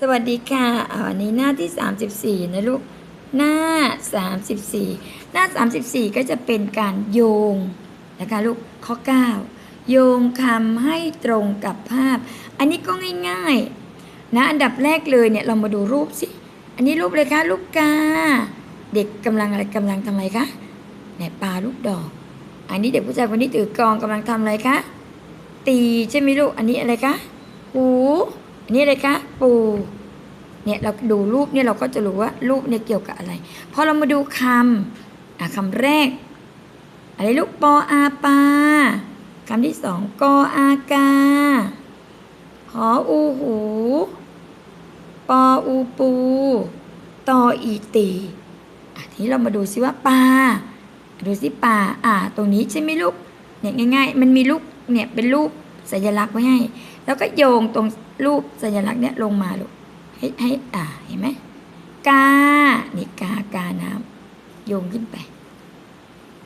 สวัสดีค่ะอ่าวันนี้หน้าที่ 34 นะลูก หน้า 34 หน้า 34 ก็จะเป็นการโยงนะคะลูก ข้อ 9 โยงคำให้ตรงกับภาพ อันนี้ก็ง่ายๆ นะ อันดับแรกเลยเนี่ย เรามาดูรูปสิ อันนี้รูปเลยคะลูกกา เด็กกำลังอะไรกำลังทำอะไรคะเนี่ยปลาลูกดอก อันนี้เด็กผู้ชายคนนี้ถือกองกำลังทำอะไรคะ ตีใช่ไหมลูก อันนี้อะไรคะ หู อันนี้อะไรคะปูเนี่ยเราดูรูปเนี่ยเราก็จะรู้ว่ารูปเนี่ยเกี่ยวกับอะไรพอเรามาดูคำอะคำแรกอะไรลูกปออาปาคำที่สองกออากาหออูหูปออูปูตออีตีอะทีนี้เรามาดูซิว่าปลาดูซิปลาอ่า ตรงนี้ใช่ไหมลูกเนี่ยง่าย ๆ มันมีลูกเนี่ยเป็นรูป สัญลักษณ์ไว้ให้ แล้วก็โยงตรงรูปสัญลักษณ์เนี่ยลงมาลูกให้ให้อ่าเห็นไหมกานี่กากาน้ำโยงขึ้นไป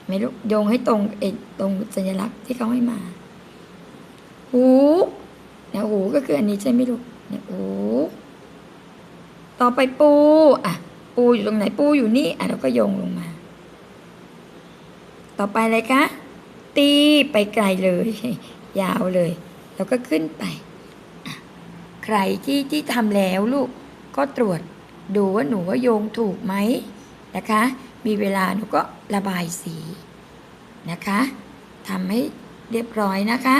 ไม่รู้โยงให้ตรงเอตรงสัญลักษณ์ที่เขาให้มา หูเนี่ยหูก็คืออันนี้ใช่ไหมลูกเนี่ยหูต่อไปปูอะปูอยู่ตรงไหนปูอยู่นี่อะเราก็โยงลงมา ต่อไปอะไรคะ ตีไปไกลเลย ยาวเลย แล้วก็ขึ้นไป ใครที่ที่ทำแล้วลูกก็ตรวจดูว่าหนูว่าโยงถูกไหมนะคะ มีเวลาหนูก็ระบายสีนะคะทำให้เรียบร้อยนะคะ